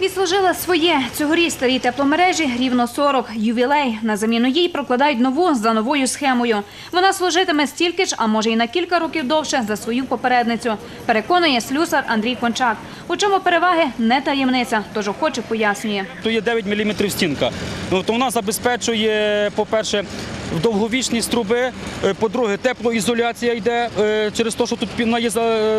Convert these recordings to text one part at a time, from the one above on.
Відслужила своє. Цьогоріч старій тепломережі рівно 40. Ювілей. На заміну їй прокладають нову за новою схемою. Вона служитиме стільки ж, а може й на кілька років довше за свою попередницю. Переконує слюсар Андрій Кончак. У чому переваги не таємниця, тож охоче пояснює. То є 9 мм стінка. Ну, то вона забезпечує, по-перше, довговічність труби, е, по-друге, теплоізоляція йде е, через те, що тут вона є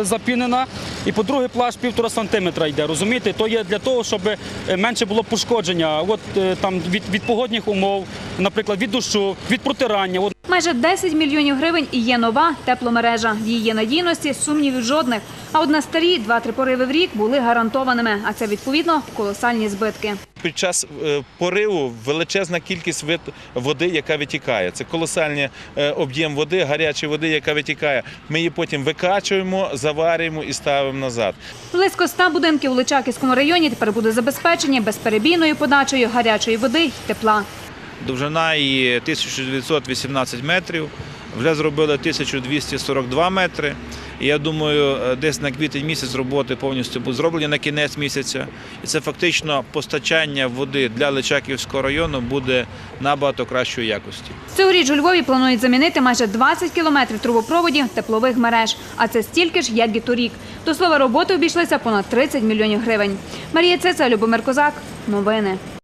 запінена. І по-друге, плащ півтора сантиметра йде. Розумієте? То є для того, щоб е, менше було пошкодження. От там від, погодних умов, наприклад, від дощу, від протирання. От Майже 10 мільйонів гривень і є нова тепломережа. В її надійності сумнівів жодних. А от на старій два-три пориви в рік були гарантованими. А це відповідно колосальні збитки. Під час е, пориву величезна кількість води, яка витікає. Це колосальний е, об'єм води, гарячої води, яка витікає. Ми її потім викачуємо, заварюємо і ставимо назад. Близько 100 будинків у Личаківському районі тепер буде забезпечені безперебійною подачею гарячої води й тепла. Довжина її 1918 метрів. Вже зробили 1242 метри. Я думаю, е, десь на квітень місяць роботи повністю будуть зроблені на кінець місяця. І це фактично постачання води для Личаківського району буде набагато кращої якості. Цьогоріч у Львові планують замінити майже 20 кілометрів трубопроводів теплових мереж. А це стільки ж, як і торік. До слова, роботи обійшлися понад 30 мільйонів гривень. Марія Цеца, Любомир Козак. Новини.